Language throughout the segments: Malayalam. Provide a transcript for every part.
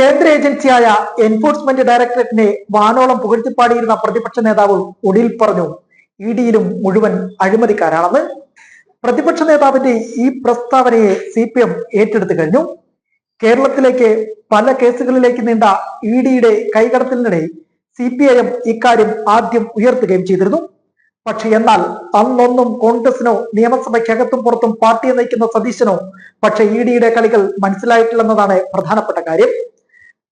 കേന്ദ്ര ഏജൻസിയായ എൻഫോഴ്സ്മെന്റ് ഡയറക്ടറേറ്റിനെ വാനോളം പുകഴ്ത്തിപ്പാടിയിരുന്ന പ്രതിപക്ഷ നേതാവ് ഒടിയിൽ പറഞ്ഞു ഇ ഡിയിലും മുഴുവൻ അഴിമതിക്കാരാണെന്ന്. പ്രതിപക്ഷ നേതാവിന്റെ ഈ പ്രസ്താവനയെ സി പി എം ഏറ്റെടുത്തു കഴിഞ്ഞു. കേരളത്തിലേക്ക് പല കേസുകളിലേക്ക് നീണ്ട ഇ ഡിയുടെ കൈകടത്തലിനിടെ സി പി ഐ എം ഇക്കാര്യം ആദ്യം ഉയർത്തുകയും ചെയ്തിരുന്നു. പക്ഷെ എന്നാൽ അന്നൊന്നും കോൺഗ്രസിനോ നിയമസഭയ്ക്കകത്തും പുറത്തും പാർട്ടിയെ നയിക്കുന്ന സതീശനോ പക്ഷെ ഇ ഡിയുടെ കളികൾ മനസ്സിലായിട്ടില്ലെന്നതാണ് പ്രധാനപ്പെട്ട കാര്യം.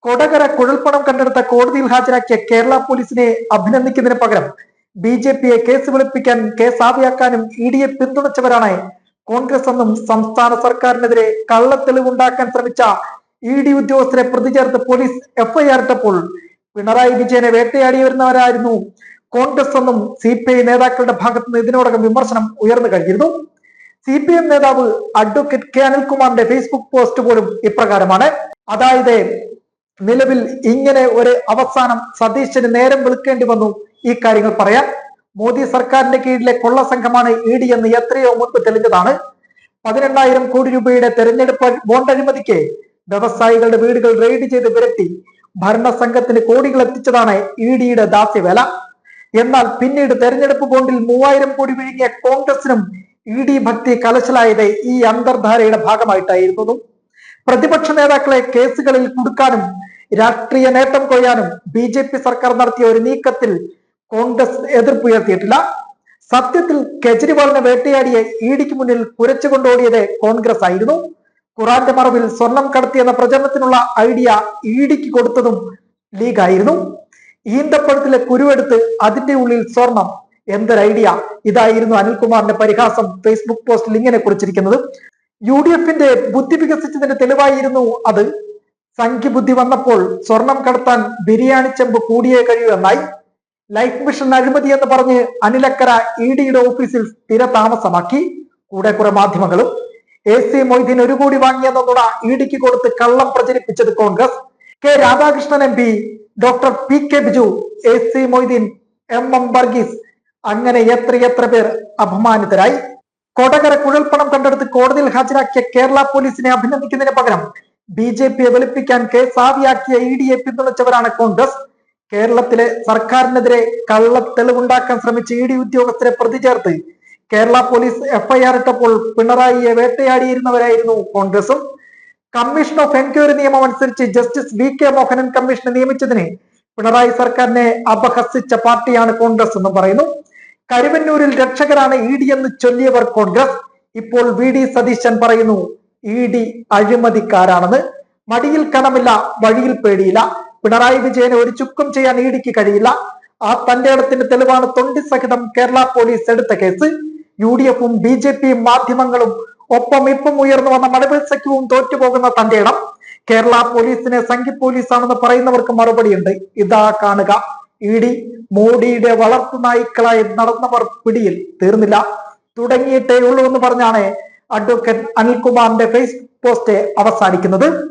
കൊടകര കുഴൽപ്പണം കണ്ടെടുത്ത കോടതിയിൽ ഹാജരാക്കിയ കേരള പോലീസിനെ അഭിനന്ദിക്കുന്നതിന് പകരം ബി ജെ പിയെ കേസ് വെളുപ്പിക്കാൻ കേസ് ആവിയാക്കാനും ഇ ഡിയെ പിന്തുണച്ചവരാണ് കോൺഗ്രസ് എന്നും സംസ്ഥാന സർക്കാരിനെതിരെ കള്ളത്തെളിവുണ്ടാക്കാൻ ശ്രമിച്ച ഇ ഡി ഉദ്യോഗസ്ഥരെ പ്രതി ചേർത്ത് പോലീസ് എഫ്ഐആർ ഇട്ടപ്പോൾ പിണറായി വിജയനെ വേട്ടയാടി വരുന്നവരായിരുന്നു കോൺഗ്രസ് എന്നും സി പി ഐ നേതാക്കളുടെ ഭാഗത്ത് നിന്ന് ഇതിനോടകം വിമർശനം ഉയർന്നു കഴിഞ്ഞിരുന്നു. സി പി എം നേതാവ് അഡ്വക്കേറ്റ് കെ അനിൽകുമാറിന്റെ ഫേസ്ബുക്ക് പോസ്റ്റ് പോലും ഇപ്രകാരമാണ്. അതായത് നിലവിൽ ഇങ്ങനെ ഒരു അവസാനം സതീശന് നേരം വിളിക്കേണ്ടി വന്നു. ഈ കാര്യങ്ങൾ പറയാൻ മോദി സർക്കാരിന്റെ കീഴിലെ കൊള്ള സംഘമാണ് ഇ ഡി എന്ന് എത്രയോ മുൻപ് തെളിഞ്ഞതാണ്. പതിനെണ്ണായിരം കോടി രൂപയുടെ തെരഞ്ഞെടുപ്പ് ബോണ്ട് അഴിമതിക്ക് വ്യവസായികളുടെ വീടുകൾ റെയ്ഡ് ചെയ്ത് വിരട്ടി ഭരണസംഘത്തിന് കോടികൾ എത്തിച്ചതാണ് ഇ ഡിയുടെ ദാസ്യവേല. എന്നാൽ പിന്നീട് തെരഞ്ഞെടുപ്പ് ബോണ്ടിൽ മൂവായിരം കോടി വിഴുങ്ങിയ കോൺഗ്രസിനും ഇ ഡി ഭക്തി കലശലായത് ഈ അന്തർധാരയുടെ ഭാഗമായിട്ടായിരുന്നു. പ്രതിപക്ഷ നേതാക്കളെ കേസുകളിൽ കുടുക്കാനും രാഷ്ട്രീയ നേട്ടം കൊയ്യാനും ബി ജെ പി സർക്കാർ നടത്തിയ ഒരു നീക്കത്തിൽ കോൺഗ്രസ് എതിർപ്പുയർത്തിയിട്ടില്ല. സത്യത്തിൽ കെജ്രിവാളിനെ വേട്ടയാടിയെ ഇ ഡിക്ക് മുന്നിൽ കുരച്ചുകൊണ്ടോടിയത് കോൺഗ്രസ് ആയിരുന്നു ഖുറാന്റെ മറവിൽ സ്വർണം കടത്തിയെന്ന പ്രചരണത്തിനുള്ള ഐഡിയ ഇ ഡിക്ക് കൊടുത്തതും ലീഗായിരുന്നു. ഈന്തപ്പഴത്തിലെ കുരുവെടുത്ത് അതിന്റെ ഉള്ളിൽ സ്വർണം. എന്തൊരു ഐഡിയ. ഇതായിരുന്നു അനിൽകുമാറിന്റെ പരിഹാസം ഫേസ്ബുക്ക് പോസ്റ്റിൽ ഇങ്ങനെ കുറിച്ചിരിക്കുന്നത്. യു ഡി എഫിന്റെ ബുദ്ധി വികസിച്ചതിന്റെ തെളിവായിരുന്നു അത്. സംഖ്യ ബുദ്ധി വന്നപ്പോൾ സ്വർണം കടത്താൻ ബിരിയാണി ചെമ്പ് കൂടിയേ കഴിയൂ എന്നായി. ലൈഫ് മിഷൻ അഴിമതി എന്ന് പറഞ്ഞ് അനിലക്കര ഇ ഡിയുടെ ഓഫീസിൽ സ്ഥിര താമസമാക്കി. കൂടെ കുറെ മാധ്യമങ്ങളും. എ സി മൊയ്തീൻ ഒരു കോടി വാങ്ങിയെന്ന നുണ ഇ ഡിക്ക് കൊടുത്ത് കള്ളം പ്രചരിപ്പിച്ചത് Congress. K Radhakrishnan M P doctor P K Biju A C Moideen M M Varghese അങ്ങനെ എത്രയെത്ര പേർ അപമാനിതരായി. കൊടകര കുഴൽപ്പണം കണ്ടെടുത്ത് കോടതിയിൽ ഹാജരാക്കിയ കേരള പോലീസിനെ അഭിനന്ദിക്കുന്നതിന് പകരം ബി ജെ പിയെ വെളുപ്പിക്കാൻ കേസാവിയാക്കിയ ഇ ഡിയെ പിന്തുണച്ചവരാണ് കോൺഗ്രസ്. കേരളത്തിലെ സർക്കാരിനെതിരെ കള്ള തെളിവുണ്ടാക്കാൻ ശ്രമിച്ച ഇ ഡി ഉദ്യോഗസ്ഥരെ പ്രതി ചേർത്ത് കേരള പോലീസ് എഫ്ഐആർ ഇട്ടപ്പോൾ പിണറായിയെ വേട്ടയാടിയിരുന്നവരായിരുന്നു കോൺഗ്രസും. കമ്മീഷൻ ഓഫ് എൻക്വയറി നിയമം അനുസരിച്ച് ജസ്റ്റിസ് വി കെ മോഹനൻ കമ്മീഷനെ നിയമിച്ചതിന് പിണറായി സർക്കാരിനെ അപഹസിച്ച പാർട്ടിയാണ് കോൺഗ്രസ് എന്നും പറയുന്നു. കരുവന്നൂരിൽ രക്ഷകരാണ് ഇ ഡി എന്ന് ചൊല്ലിയവർ കോൺഗ്രസ്. ഇപ്പോൾ വി ഡി സതീശൻ പറയുന്നു ഇ ഡി അഴിമതിക്കാരാണെന്ന് മടിയിൽ കണമില്ല വഴിയിൽ പേടിയില്ല. പിണറായി വിജയനെ ഒരു ചുക്കും ചെയ്യാൻ ഇ ഡിക്ക് കഴിയില്ല. ആ തന്റെ ഇടത്തിന്റെ തെളിവാണ് തൊണ്ടി സഹിതം കേരള പോലീസ് എടുത്ത കേസ്. യു ഡി എഫും ബി ജെ പിയും മാധ്യമങ്ങളും ഒപ്പം ഇപ്പം ഉയർന്നു വന്ന മഴവിൽ സഖ്യവും തോറ്റുപോകുന്ന തന്റെ ഇടം. കേരള പോലീസിനെ സംഘി പോലീസാണെന്ന് പറയുന്നവർക്ക് മറുപടിയുണ്ട്. ഇതാ കാണുക. ഇ ഡി മോഡിയുടെ വളർത്തു നായ്ക്കളായി നടന്നവർ പിടിയിൽ തീർന്നില്ല. തുടങ്ങിയിട്ടേ ഉള്ളൂ എന്ന് പറഞ്ഞാണ് അഡ്വക്കേറ്റ് അനിൽകുമാറിന്റെ ഫേസ്ബുക്ക് പോസ്റ്റ് അവസാനിക്കുന്നത്.